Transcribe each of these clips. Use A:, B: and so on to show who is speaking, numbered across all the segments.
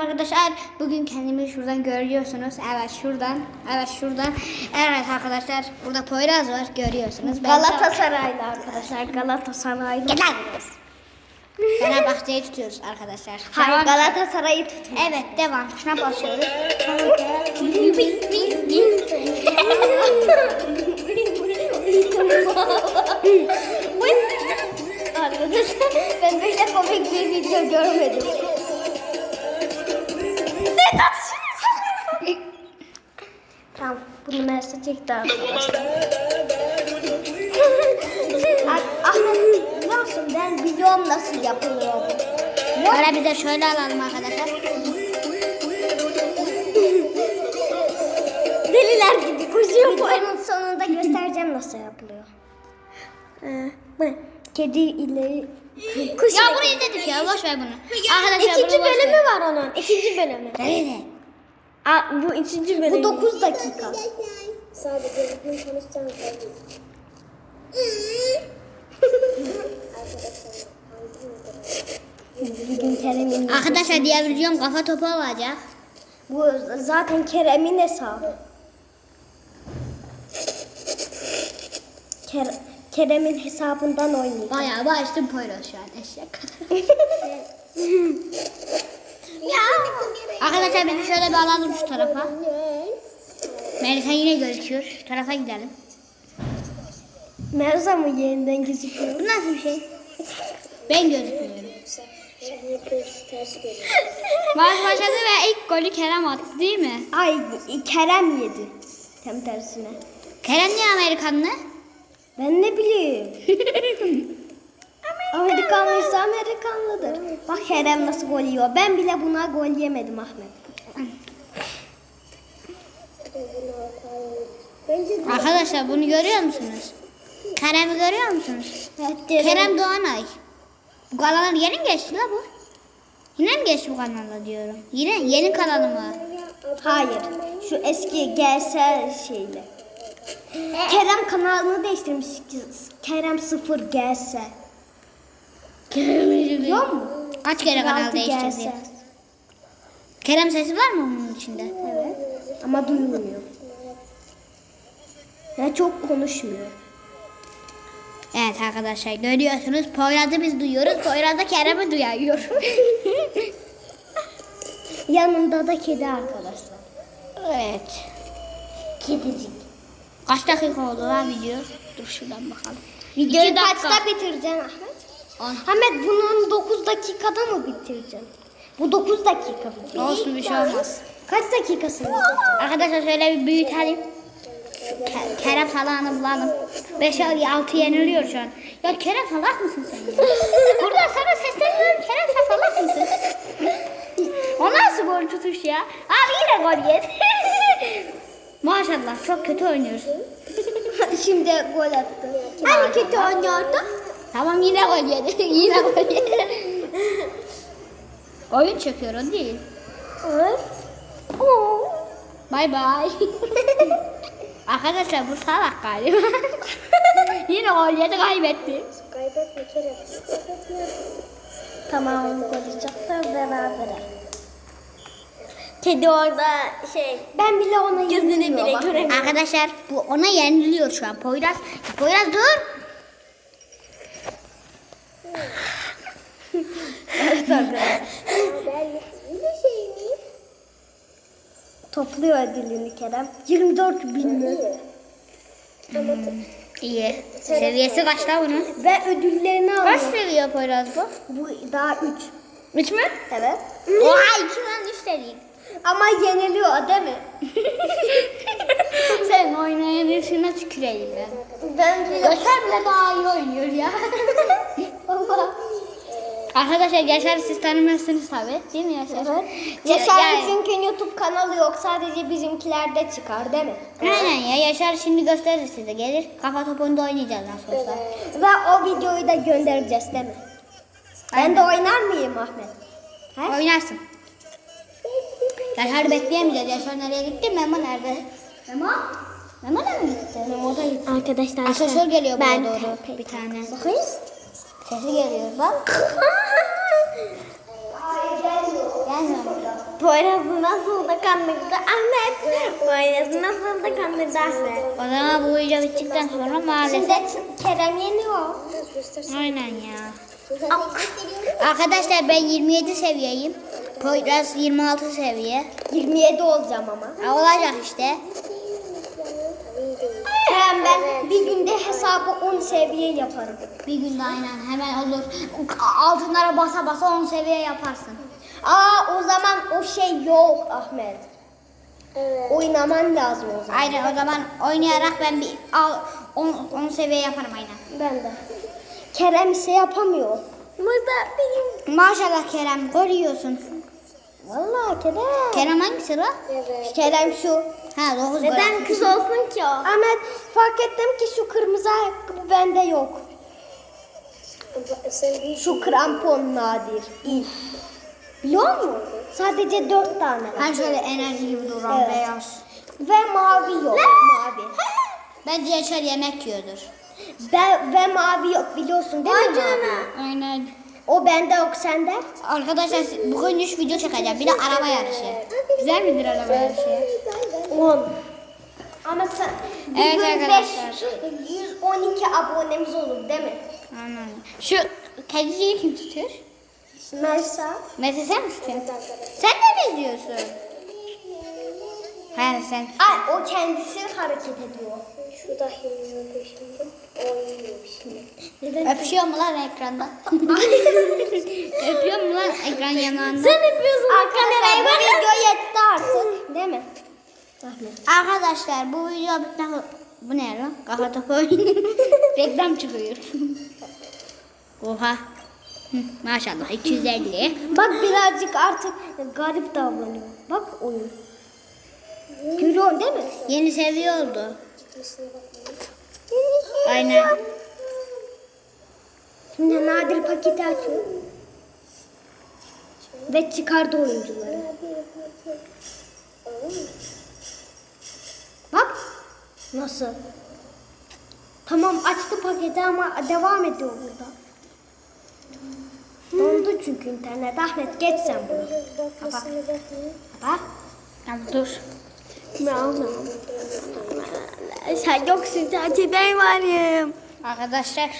A: Arkadaşlar bugün kendimi şuradan görüyorsunuz. Evet şuradan. Evet şuradan. Evet arkadaşlar burada Poyraz var görüyorsunuz.
B: Galatasaraylı arkadaşlar. Galatasaraylı.
A: Gel lan. Fenerbahçe'yi tutuyoruz arkadaşlar.
B: Hayır
A: Devam.
B: Galatasaray'ı tutun.
A: Evet devam. Şuna basıyoruz.
B: Arkadaşlar ben böyle komik bir video görmedim. Çekti arkadaşlar. Ah- Ahmet nasıl ben biliyorum nasıl yapılıyor.
A: Böyle bize şöyle alalım arkadaşlar.
B: Deliler gibi koşuyor. Videonun sonunda göstereceğim nasıl yapılıyor. Ee? Kedi ile kuş.
A: Ya bunu izledik ya boş ver bunu. Arkadaşlar
B: İkinci
A: bunu boş
B: bölümü
A: ver.
B: var onun. İkinci bölümü.
A: Öyle.
B: Aa, bu ikinci bölüm. Bu 9 dakika.
C: Sadece bugün konuşacağımız
B: Bugün Kerem'in.
A: Arkadaşlar diğer videom kafa topu olacak.
B: Bu zaten Kerem'in hesabı. Ker Kerem'in hesabından oynuyor.
A: Bayağı başladım Poyraz şu an eşek. Arkadaşlar bizi şöyle bir alalım şu tarafa. Melisa yine gözüküyor. Şu tarafa gidelim.
B: Merza mı yeniden gözüküyor?
A: Bu nasıl bir şey? Ben gözükmüyorum. Maç başladı ve ilk golü Kerem attı değil mi?
B: Ay Kerem yedi. Tam tersine.
A: Kerem niye Amerikanlı?
B: Ben ne bileyim. Amerikanlıysa Amerikanlıdır. Bak Kerem nasıl gol yiyor. Ben bile buna gol yemedim Ahmet.
A: Arkadaşlar bunu görüyor musunuz? Kerem'i görüyor musunuz? Kerem Doğanay. Bu kanallar yeni mi geçti la bu? Yine mi geçti bu kanalda diyorum. Yine yeni kanalı mı?
B: Hayır. Şu eski gelse şeyle. Kerem kanalını değiştirmiş. Kerem sıfır gelse. Biliyor musun?
A: Kaç kere kanal değiştirdi? Kerem sesi var mı onun içinde?
B: Evet. Ama duyulmuyor. Ya çok konuşmuyor.
A: Evet arkadaşlar görüyorsunuz Poyraz'ı biz duyuyoruz. Poyraz da Kerem'i duyuyor.
B: Yanında da kedi arkadaşlar.
A: evet.
B: Kedicik.
A: Kaç dakika oldu lan video? Dur şuradan bakalım.
B: Videoyu kaçta bitireceksin Ahmet?
A: On.
B: Ahmet bunun 9 dakikada mı bitireceksin? Bu 9 dakika.
A: Olsun bir şey olmaz.
B: Kaç dakikasını bitireceksin?
A: Arkadaşlar şöyle bir büyütelim. Ke- Kerem salağını bulalım. 5 6 yeniliyor şu an. Ya Kerem salak mısın sen? ya? Burada sana sesleniyorum. Kerem sen salak mısın? O nasıl gol tutuş ya? Abi yine gol yedi. Maşallah çok kötü oynuyorsun.
B: Şimdi gol attı. Hani kötü oynuyordu?
A: Tamam yine gol yedi. yine gol yedi. Oyun çekiyor o değil.
B: Evet.
A: Bay bay. Arkadaşlar bu salak galiba. yine gol yedi kaybetti.
C: kaybetme Kerem. Kaybetme.
B: Tamam konuşacaklar beraber. Kedi orada şey. Ben bile ona gözünü bile göremiyorum.
A: Arkadaşlar bu ona yeniliyor şu an. Poyraz. Poyraz dur.
C: Haberlik bir şey mi?
B: Topluyor dilini Kerem. 24 bin mi?
A: İyi. Seviyesi kaç la bunun?
B: Ve ödüllerini
A: Kaç
B: alıyor.
A: seviye Poyraz bu?
B: Bu daha 3.
A: Üç mü?
B: Evet.
A: Oha iki lan üç de değil.
B: Ama yeniliyor değil mi?
A: Sen oynayan yaşına tüküreyim ben.
B: Ben bile...
A: Yaşar bile daha iyi oynuyor ya.
B: Allah.
A: Arkadaşlar Yaşar siz tanımıyorsunuz tabi. Değil mi Yaşar?
B: Evet. Yaşar
A: Yani-
B: çünkü YouTube kanalı yok. Sadece bizimkilerde çıkar değil mi?
A: Aynen ya Yaşar şimdi gösterir size gelir. Kafa topunda oynayacağız nasıl olsa.
B: Ve o videoyu da göndereceğiz değil mi? Ben de oynar mıyım Ahmet? He?
A: Oynarsın. Yaşar'ı bekleyemeyeceğiz. Yaşar nereye gitti? Memo nerede? Memo? Memo da mı gitti? Memo da gitti.
B: Arkadaşlar
A: Asansör geliyor buraya
B: ben
A: doğru bir tane.
B: Bakayım.
A: Sesi geliyor bak.
B: Poyraz'ı nasıl da kandırdı Ahmet. Poyraz'ı nasıl da kandırdı Ahmet.
A: O zaman bu video bittikten sonra maalesef.
B: Şimdi Kerem yeniyor.
A: Aynen ya. Arkadaşlar ben 27 seviyeyim. Poyraz 26 seviye.
B: 27 olacağım ama.
A: Olacak işte.
B: Kerem ben bir günde hesabı 10 seviye yaparım.
A: Bir günde aynen hemen olur. Altınlara basa basa 10 seviye yaparsın.
B: Aa o zaman o şey yok Ahmet.
C: Evet.
B: Oynaman lazım o zaman.
A: Aynen o zaman oynayarak ben bir al 10 10 seviye yaparım aynen.
B: Ben de. Kerem ise yapamıyor. Burada benim.
A: Maşallah Kerem görüyorsun.
B: Vallahi Kerem.
A: Kerem hangisi la?
C: Evet.
B: Kerem şu.
A: Ha 9
B: Neden kız olsun ki o? Ahmet fark ettim ki şu kırmızı ayakkabı bende yok. Şu krampon nadir. İyi. Biliyor musun? Sadece dört tane var.
A: Hani şöyle enerji gibi duran
B: Evet.
A: beyaz.
B: Ve mavi yok. mavi.
A: Bence Yaşar yemek yiyordur.
B: Ve, ve mavi yok biliyorsun değil mi mavi?
A: Aynen.
B: O bende yok sende.
A: Arkadaşlar bugün 3 video çekeceğim. Bir de araba yarışı. Güzel midir araba yarışı?
B: 10. Ama sen
A: Evet
B: bugün
A: arkadaşlar.
B: 5, 112 abonemiz olur değil mi?
A: Aynen. Şu kediciyi kim tutuyor?
B: Mersa.
A: Mesela sen mi tutuyorsun? Sen de mi izliyorsun? Hayır sen.
B: Ay o kendisi hareket ediyor.
C: Şu da hilmi şimdi. Oynuyor şimdi.
B: Neden?
A: Öpüşüyor mu lan ekranda? Öpüyor mu lan ekran yanağında?
B: Sen yapıyorsun. Arkadaşlar bu video yetti artık. Değil mi? Ahmet.
A: Arkadaşlar bu video bitmek... Bu ne lan? Kafa topu oyunu. Reklam çıkıyor. Oha. Hı, Maşallah 250.
B: Bak birazcık artık garip davranıyor. Bak oyun. Görüyorsun değil mi?
A: Yeni seviye oldu. Aynen.
B: Şimdi nadir paketi açıyor. Ve çıkardı oyuncuları. Bak. Nasıl? Tamam açtı paketi ama devam ediyor burada. Dondu çünkü internet. Ahmet geç sen bunu.
C: Bakmayın.
B: Bak.
A: Tamam dur.
B: Sen yoksun sadece ben varım.
A: Arkadaşlar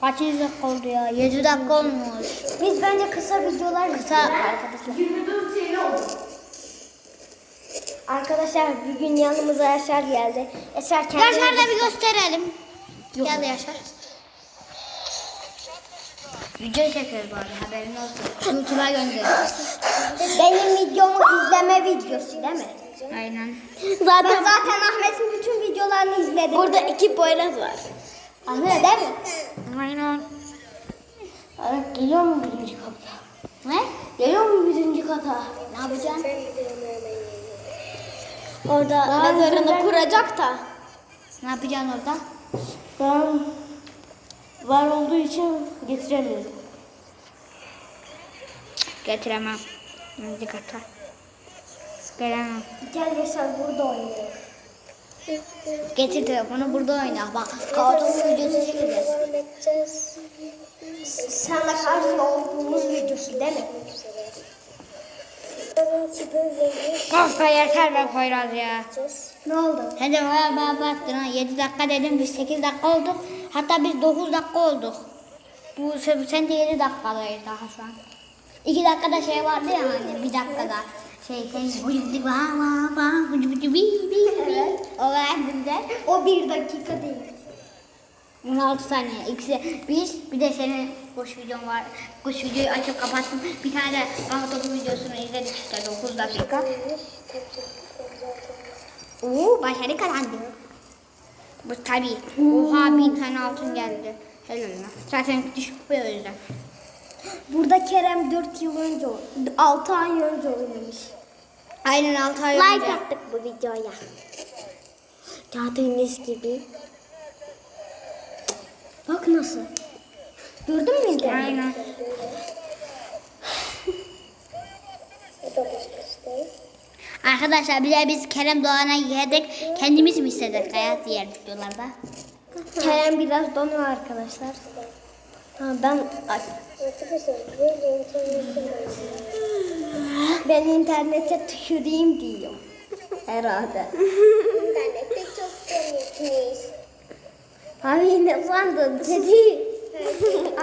A: kaçıncı dakika oldu ya? 7 dakika olmuş.
B: Biz bence kısa videolar
A: Kısa
B: arkadaşlar. Arkadaşlar bugün yanımıza Yaşar geldi. Yaşar kendini...
A: Yaşar da bir gösterelim. Gel Yaşar. Video çekiyoruz bu arada haberin olsun. YouTube'a gönderiyoruz.
B: Benim videomu izleme videosu değil mi?
A: Aynen.
B: Zaten ben zaten Ahmet'in bütün videolarını izledim. Burada iki Poyraz var. Ahmet değil mi?
A: Aynen.
B: Evet, geliyor mu birinci kata?
A: Ne?
B: Geliyor mu birinci kata?
A: Ne yapacaksın?
C: Ben.
B: Orada mezarını kuracak da.
A: Ne yapacaksın orada?
B: Ben var olduğu için getiremiyorum.
A: Getiremem. Dikkat et. Gelemem.
B: Gel Yaşar burada oynayalım.
A: Getir telefonu burada oyna. Bak kartopu videosu çekeceğiz.
B: Senle karşı olduğumuz videosu değil mi?
A: Kanka yeter be Poyraz ya.
B: Ne oldu?
A: De baya baya baktın ha. 7 dakika dedim biz 8 dakika olduk. Hatta biz 9 dakika olduk. Bu sen de 7 dakikadayız daha şu an. 2 dakikada şey vardı ya hani bir dakikada. Şey sen vıcı vıcı va va va vıcı vıcı bi bi.
B: Evet.
A: O var bizde.
B: O bir dakika değil.
A: 16 saniye. İkisi biz bir de senin boş videon var. Boş videoyu açıp kapattım. Bir tane de kafa topu videosunu izledik işte 9 dakika. Oo başarı kazandı. Bu tabii. Oha bin tane altın geldi. Helal. Zaten düşük kupa o yüzden.
B: Burada Kerem 4 yıl önce, 6 ay önce oynamış.
A: Aynen 6 ay
B: Like
A: önce.
B: attık bu videoya. Gördüğünüz gibi. Bak nasıl. Gördün mü?
A: Aynen. Arkadaşlar bir de biz Kerem Doğan'a yedik. Kendimiz mi istedik hayat diğer videolarda?
B: Kerem biraz donuyor arkadaşlar. Ha, ben
C: Arkadaşlar böyle.
B: Ben internete tüküreyim diyor. Herhalde.
C: İnternette çok komikmiş.
B: Abi ne sandın? Kedi.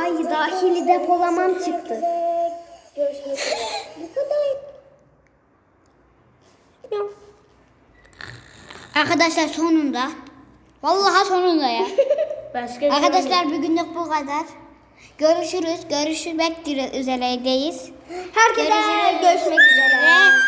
B: Ay dahili depolamam çıktı.
C: Görüşmek üzere. Bu kadar.
A: Arkadaşlar sonunda. Vallahi sonunda ya.
B: Başka bir
A: Arkadaşlar bugünlük bu kadar. Görüşürüz. Görüşmek üzereyiz.
B: Herkese görüşmek üzere.